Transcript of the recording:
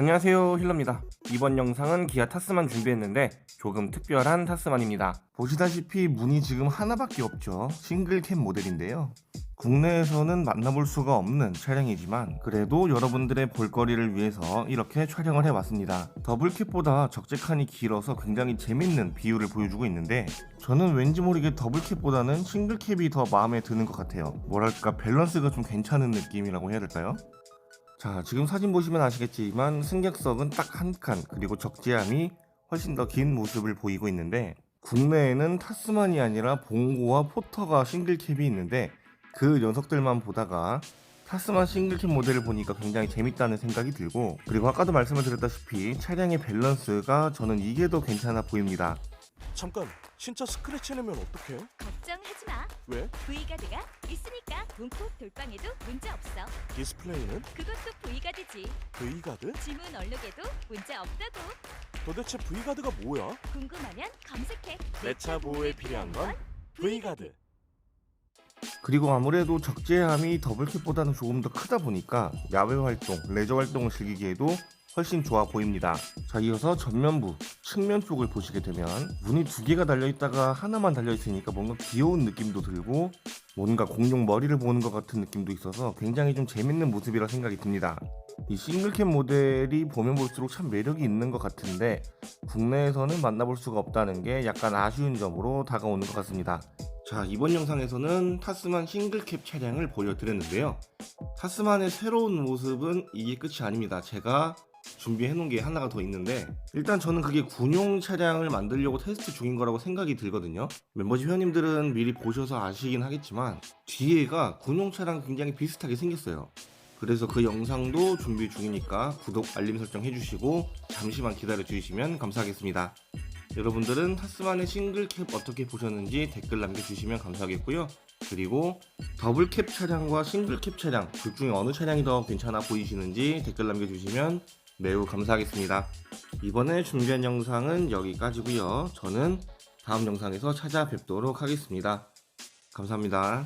안녕하세요 힐러입니다. 이번 영상은 기아 타스만 준비했는데 조금 특별한 타스만입니다. 보시다시피 문이 지금 하나밖에 없죠. 싱글캡 모델인데요. 국내에서는 만나볼 수가 없는 차량이지만 그래도 여러분들의 볼거리를 위해서 이렇게 촬영을 해봤습니다. 더블캡보다 적재칸이 길어서 굉장히 재밌는 비율을 보여주고 있는데 저는 왠지 모르게 더블캡보다는 싱글캡이 더 마음에 드는 것 같아요. 뭐랄까 밸런스가 좀 괜찮은 느낌이라고 해야 될까요? 자, 지금 사진 보시면 아시겠지만 승객석은 딱 한 칸, 그리고 적재함이 훨씬 더 긴 모습을 보이고 있는데 국내에는 타스만이 아니라 봉고와 포터가 싱글캡이 있는데 그 녀석들만 보다가 타스만 싱글캡 모델을 보니까 굉장히 재밌다는 생각이 들고 그리고 아까도 말씀을 드렸다시피 차량의 밸런스가 저는 이게 더 괜찮아 보입니다. 잠깐 진짜 스크래치 내면 어떡해? 걱정하지 마. 왜? V가드가 있으니까 문콕 돌방에도 문제 없어. 디스플레이는 그것도 V가드지. V가드? 지문 얼룩에도 문제 없다고. 도대체 V가드가 뭐야? 궁금하면 검색해. 내 차 보호에 필요한 건 V가드 그리고 아무래도 적재함이 더블캡보다는 조금 더 크다 보니까 야외 활동, 레저 활동을 즐기기에도 훨씬 좋아 보입니다. 자, 이어서 전면부, 측면 쪽을 보시게 되면 문이 두 개가 달려 있다가 하나만 달려 있으니까 뭔가 귀여운 느낌도 들고 뭔가 공룡 머리를 보는 것 같은 느낌도 있어서 굉장히 좀 재밌는 모습이라 생각이 듭니다. 이 싱글캡 모델이 보면 볼수록 참 매력이 있는 것 같은데 국내에서는 만나볼 수가 없다는 게 약간 아쉬운 점으로 다가오는 것 같습니다. 자, 이번 영상에서는 타스만 싱글캡 차량을 보여드렸는데요. 타스만의 새로운 모습은 이게 끝이 아닙니다. 제가 준비해 놓은 게 하나가 더 있는데 일단 저는 그게 군용 차량을 만들려고 테스트 중인 거라고 생각이 들거든요. 멤버십 회원님들은 미리 보셔서 아시긴 하겠지만 뒤에가 군용 차랑 굉장히 비슷하게 생겼어요. 그래서 그 영상도 준비 중이니까 구독, 알림 설정 해주시고 잠시만 기다려 주시면 감사하겠습니다. 여러분들은 타스만의 싱글캡 어떻게 보셨는지 댓글 남겨주시면 감사하겠고요. 그리고 더블캡 차량과 싱글캡 차량 둘 중에 어느 차량이 더 괜찮아 보이시는지 댓글 남겨주시면 매우 감사하겠습니다. 이번에 준비한 영상은 여기까지고요. 저는 다음 영상에서 찾아뵙도록 하겠습니다. 감사합니다.